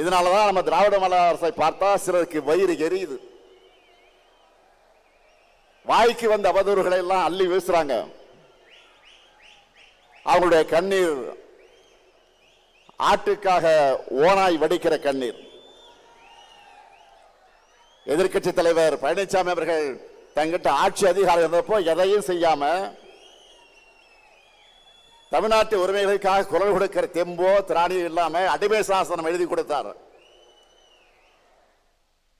இதனால தான் நம்ம திராவிட மாடல் அரசை பார்த்தா சிலருக்கு வயிறு எரியுது. வாய்க்கு வந்த அவதூறுகளை எல்லாம் அள்ளி வீசுறாங்க. அவங்களுடைய கண்ணீர் ஆட்டுக்காக ஓனாய் வடிக்கிற கண்ணீர். எதிர்க்கட்சி தலைவர் பழனிசாமி அவர்கள் தங்கிட்ட ஆட்சி அதிகாரம் இருந்தப்போ எதையும் செய்யாம தமிழ்நாட்டு உரிமைகளுக்காக குரல் கொடுக்கிற தெம்போ திராணியும் இல்லாமல் அடிமை சாசனம் எழுதி கொடுத்தார்.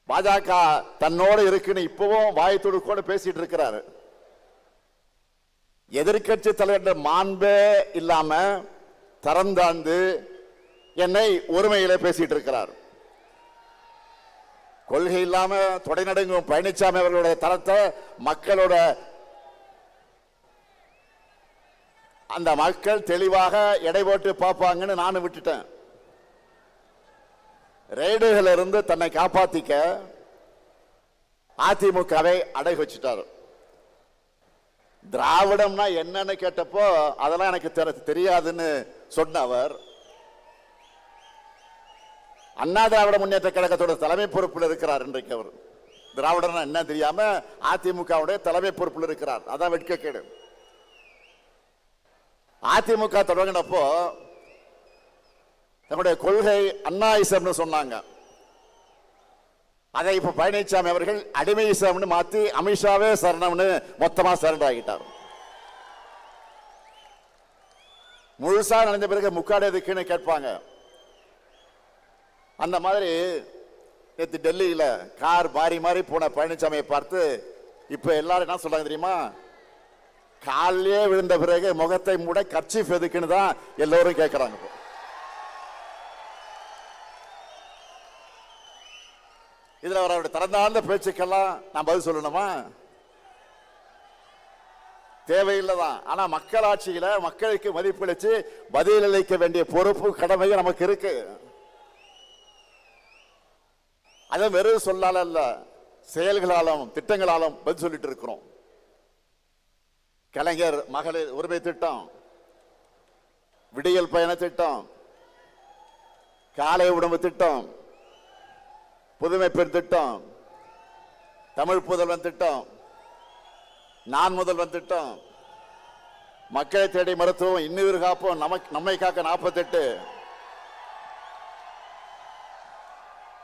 பாஜக தன்னோடு இருக்குன்னு இப்பவும் வாய் துடுக்கோடு பேசிட்டு இருக்கிறாரு. எதிர்க்கட்சி தலைவர் மாண்பே இல்லாம தரந்தாந்து என்னை உரிமையிலே பேசிட்டு இருக்கிறார். கொள்கை இல்லாம தொடைநடுங்கும் பழனிசாமி அவர்களுடைய தரத்தை மக்களோட அந்த மக்கள் தெளிவாக எடை போட்டு பார்ப்பாங்கன்னு நானும் விட்டுட்டேன். ரெய்டுகள் இருந்து தன்னை காப்பாத்திக்க அதிமுகவை அடகு வச்சுட்டார். திராவிடம்னா என்னன்னு கேட்டப்போ அதெல்லாம் எனக்கு தெரியாதுன்னு சொன்ன அவர் அண்ணா திராவிட முன்னேற்ற கழகத்தோட தலைமை பொறுப்பில் இருக்கிறார் இன்றைக்கு அவர். திராவிடம்னா என்ன தெரியாம அதிமுகவுடைய தலைமை பொறுப்பில் இருக்கிறார். அதான் வெட்கக்கேடு. அதிமுக தொடங்கினப்போ தன்னுடைய கொள்கை அண்ணாயிசம்னு சொன்னாங்க. அதை இப்ப பழனிசாமி அவர்கள் அடிமையிசம்னு மாத்தி அமித்ஷாவே சரணம்னு மொத்தமா சரண்டர் ஆகிட்டார். முழுசா நடந்த பிறகு முக்காடு எதுக்குன்னு கேட்பாங்க. அந்த மாதிரி நேற்று டெல்லியில் கார் மாறி மாறி போன பழனிசாமியை பார்த்து இப்போ எல்லாரும் என்ன சொல்றாங்க தெரியுமா? காலிலே விழுந்த பிறகு முகத்தை மூட கட்சி எதுக்குன்னு தான் எல்லோரும் கேட்குறாங்க இப்போ. இதுல அவருடைய திறந்தாழ்ந்த பேச்சுக்கெல்லாம் நான் பதில் சொல்லணுமா? தேவையில்லை தான் ஆனா மக்களாட்சியில மக்களுக்கு மதிப்பளிச்சு பதிலளிக்க வேண்டிய பொறுப்பு கடமையும் நமக்கு இருக்கு. அதை வெறும் சொல்லால அல்ல செயல்களாலும் திட்டங்களாலும் பதில் சொல்லிட்டு இருக்கிறோம். கலைஞர் மகளிர் உரிமை திட்டம் விடியல் பயண திட்டம் காலை உணவு திட்டம் புதுமை பெண் திட்டம் தமிழ் புதல்வன் திட்டம் நான் முதல்வன் திட்டம் மக்களை தேடி மருத்துவம் இன்னுயிர் காப்போம் நமக்கு நம்மை காக்க நாற்பத்தெட்டு.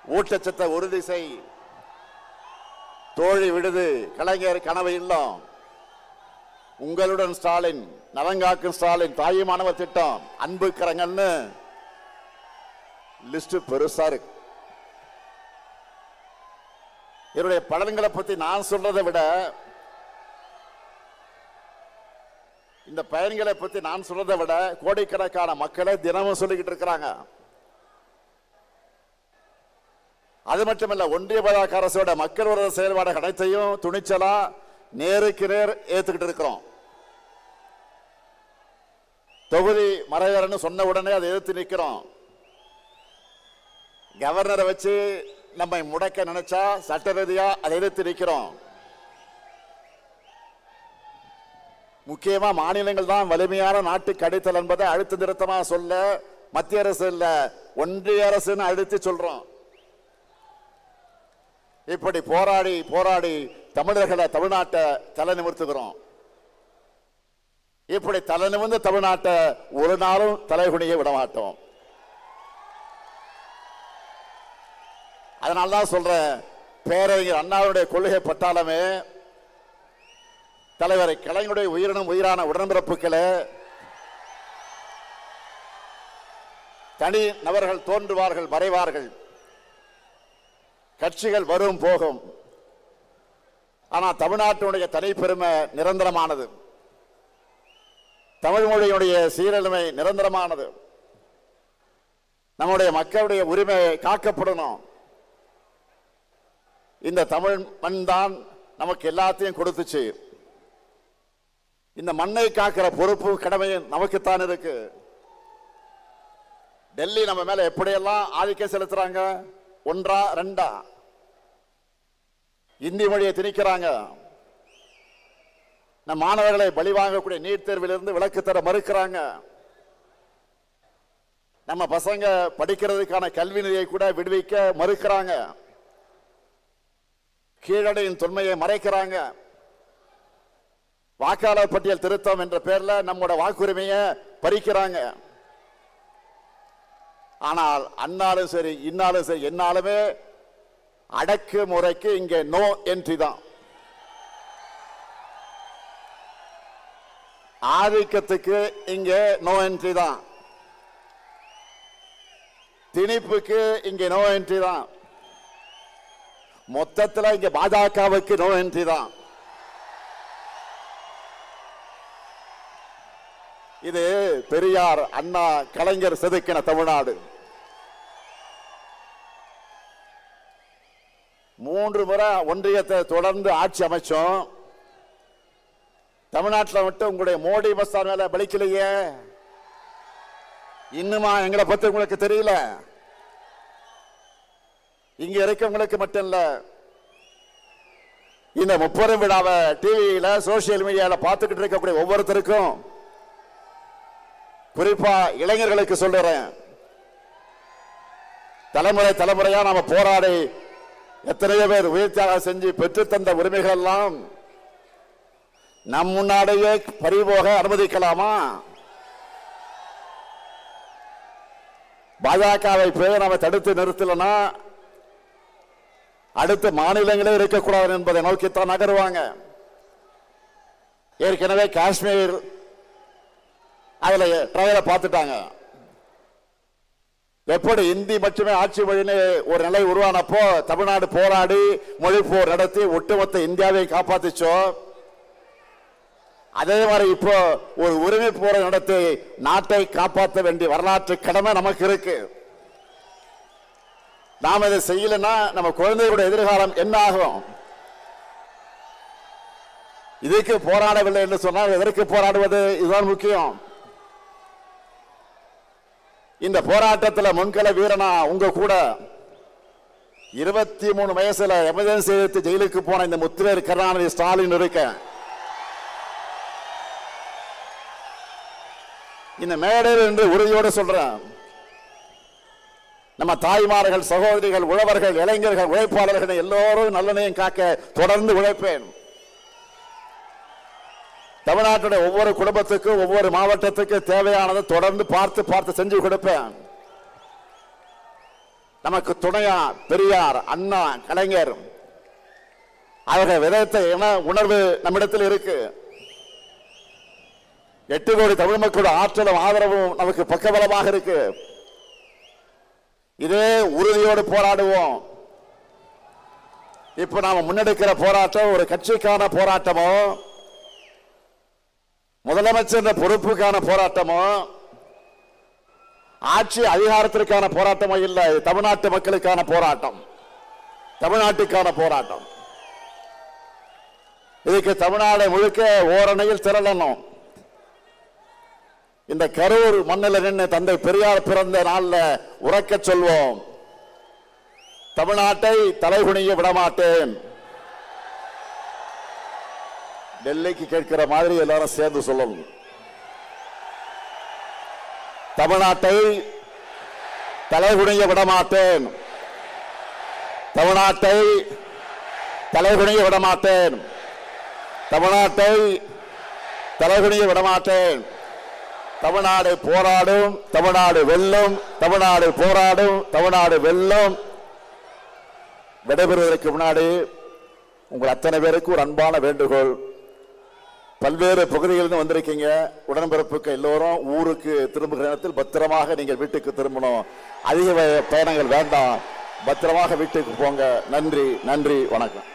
ஊட்டச்சத்தை உறுதி செய். தோழி விடுது கலைஞர் கனவு இல்லம். உங்களுடன் ஸ்டாலின் நலங்காக்கும் ஸ்டாலின் தாயுமானவர் திட்டம் அன்பு கரங்கன்னு லிஸ்ட் பெருசா இருக்கு. என்னுடைய பலன்களை பத்தி நான் சொல்றதை விட இந்த பயன்களை பத்தி நான் சொல்றதை விட கோடிக்கணக்கான மக்களை தினமும் சொல்லிக்கிட்டு இருக்கிறாங்க. அது மட்டுமல்ல ஒன்றிய பாஜக அரசோட மக்கள் உறவு செயல்பாடு அனைத்தையும் துணிச்சலா நேருக்கு நேர் ஏத்துக்கிட்டு இருக்கிறோம். தொகுதி மறைவரன்னு சொன்ன உடனே அதை எதிர்த்து நிற்கிறோம் கவர்னரை வச்சு நம்மை முடக்க நினைச்சா சட்ட ரீதியா அதை எதிர்த்து நிற்கிறோம் முக்கியமா மாநிலங்கள் தான் வலிமையான நாட்டு கடித்தல் என்பதை அழுத்த நிறுத்தமா சொல்ல மத்திய அரசு இல்ல ஒன்றிய அரசுன்னு அழுத்தி சொல்றோம். இப்படி போராடி போராடி தமிழர்களை தமிழ்நாட்டை தலை நிமிர்த்துகிறோம். இப்படி தலை நிமிர்ந்து தமிழ்நாட்டை ஒரு நாளும் தலைகுனிய விடமாட்டோம். அதனால தான் சொல்றேன் பேரறிஞர் அண்ணாவுடைய கொள்கை பட்டாலுமே தலைவரை கலைஞருடைய உயிரினும் உயிரான உடன்பிறப்புகளை தனி நபர்கள் தோன்றுவார்கள் மறைவார்கள். கட்சிகள் வரும் போகும். ஆனால் தமிழ்நாட்டினுடைய தனிப்பெருமை நிரந்தரமானது. தமிழ் மொழியுடைய சீரழிமை நிரந்தரமானது. நம்முடைய மக்களுடைய உரிமை காக்கப்படணும். இந்த தமிழ் மண் தான் நமக்கு எல்லாத்தையும் கொடுத்துச்சு. இந்த மண்ணை காக்கிற பொறுப்பு கடமையும் நமக்குத்தான் இருக்கு. டெல்லி நம்ம மேல எப்படியெல்லாம் ஆதிக்கம் செலுத்துறாங்க? ஒன்றா ரெண்டா? இந்தி மொழியை திணிக்கிறாங்க. நம் மாணவர்களை பலி வாங்கக்கூடிய நீட் தேர்விலிருந்து விலக்கு தர மறுக்கிறாங்க. நம்ம பசங்க படிக்கிறதுக்கான கல்வி நிலையை கூட விடுவிக்க மறுக்கிறாங்க. கீழடையின் தொன்மையை மறைக்கிறாங்க. வாக்காளர் பட்டியல் திருத்தம் என்ற பெயரில் நம்மோட வாக்குரிமையை பறிக்கிறாங்க. ஆனால் அன்னாலும் சரி இன்னாலும் சரி என்னாலுமே அடக்கு முறைக்கு இங்கே நோ என்ட்ரி தான். ஆதிக்கத்துக்கு இங்கே நோ என்ட்ரி தான். திணிப்புக்கு இங்கே நோ என்ட்ரி தான். மொத்தத்தில் இங்க பாஜகவுக்கு நோ என்ட்ரி தான். இது பெரியார் அண்ணா கலைஞர் செதுக்கின தமிழ்நாடு. மூன்று முறை ஒன்றியத்தை தொடர்ந்து ஆட்சி அமைச்சோம். தமிழ்நாட்டில் மட்டும் உங்களுடைய மோடி மஸ்தான் மேல பலிக்கலையே இன்னுமா எங்களை பத்தி உங்களுக்கு தெரியல. இங்க இருக்கவங்களுக்கு மட்டும் இல்ல. இந்த முப்பெரும் விழாவை டிவியில சோசியல் மீடியால பார்த்துக்கிட்டு இருக்கக்கூடிய ஒவ்வொருத்தருக்கும் குறிப்பா இளைஞர்களுக்கு சொல்றேன். தலைமுறை தலைமுறையா நாம போராடி எத்தனையோ பேர் உயிர் தியாகம் செஞ்சு பெற்றுத்தந்த உரிமைகள் எல்லாம் நம் முன்னாடியே பறிபோக அனுமதிக்கலாமா? பாஜகவை போய் நம்ம தடுத்து நிறுத்தலனா அடுத்த மாநிலங்களே இருக்கக்கூடாது என்பதை நோக்கித்தான் நகருவாங்க. ஏற்கனவே காஷ்மீர் அதில் ட்ரையலை பார்த்துட்டாங்க. எப்படி இந்தி மட்டுமே ஆட்சி மொழின்னு ஒரு நிலை உருவானப்போ தமிழ்நாடு போராடி மொழி போர் நடத்தி ஒட்டுமொத்த இந்தியாவை காப்பாத்திச்சோ? அதே மாதிரி இப்போ ஒரு உரிமை போரை நடத்தி நாட்டை காப்பாற்ற வேண்டிய வரலாற்று கடமை நமக்கு இருக்கு. நாம் இதை செய்யலைன்னா நம்ம குழந்தைகளுடைய எதிர்காலம் என்ன ஆகும்? இதுக்கு போராடவில்லை என்று சொன்னால் எதற்கு போராடுவது? இதுதான் முக்கியம். இந்த போராட்டத்தில் முன்கள வீரனா உங்க கூட இருபத்தி மூணு வயசுல எமர்ஜென்சி எடுத்து ஜெயிலுக்கு போன இந்த முத்துவேர் கருணாநிதி ஸ்டாலின் இருக்க இந்த மேடையில் என்று உறுதியோடு சொல்றேன். நம்ம தாய்மார்கள் சகோதரிகள் உழவர்கள் இளைஞர்கள் உழைப்பாளர்கள் எல்லோரும் நல்லனையும் காக்க தொடர்ந்து உழைப்பேன். தமிழ்நாட்டுடைய ஒவ்வொரு குடும்பத்துக்கும் ஒவ்வொரு மாவட்டத்துக்கு தேவையானதை தொடர்ந்து பார்த்து பார்த்து செஞ்சு கொடுப்பேன். நமக்கு துணையார் பெரியார் அண்ணா கலைஞர் அவர்கள் விதத்தை என உணர்வு நம்மிடத்தில் இருக்கு. எட்டு கோடி தமிழ் மக்களோட ஆற்றலும் ஆதரவும் நமக்கு பக்கபலமாக இருக்கு. இதே உறுதியோடு போராடுவோம். இப்ப நாம முன்னெடுக்கிற போராட்டம் ஒரு கட்சிக்கான போராட்டமோ முதலமைச்சர் பொறுப்புக்கான போராட்டமோ ஆட்சி அதிகாரத்திற்கான போராட்டமோ இல்லை தமிழ்நாட்டு மக்களுக்கான போராட்டம். தமிழ்நாட்டுக்கான போராட்டம். இதுக்கு தமிழ்நாடு முழுக்க ஓரணையில் திரளணும். இந்த கரூர் மண்ணில் நின்று தந்தை பெரியார் பிறந்த நாள்ல உறக்க சொல்வோம். தமிழ்நாட்டை தலைகுனிய விடமாட்டேன். டெல்லிக்கு கேட்கிற மாதிரி எல்லாரும் சேர்ந்து சொல்லணும். தமிழ்நாட்டை தலைகுனிய விடமாட்டேன். தமிழ்நாட்டை தலைகுனிய விடமாட்டேன். தமிழ்நாட்டை தலைகுனிய விடமாட்டேன். தமிழ்நாடு போராடும் தமிழ்நாடு வெல்லும் தமிழ்நாடு போராடும் தமிழ்நாடு வெல்லும். விடைபெறுவதற்கு முன்னாடி உங்கள் அத்தனை பேருக்கு ஒரு அன்பான வேண்டுகோள். பல்வேறு பகுதிகளிலிருந்து வந்திருக்கீங்க. உடன்பிறப்புக்கு எல்லோரும் ஊருக்கு திரும்புகிற நேரத்தில் பத்திரமாக நீங்கள் வீட்டுக்கு திரும்பணும். அதிக பயணங்கள் வேண்டாம். பத்திரமாக வீட்டுக்கு போங்க. நன்றி நன்றி வணக்கம்.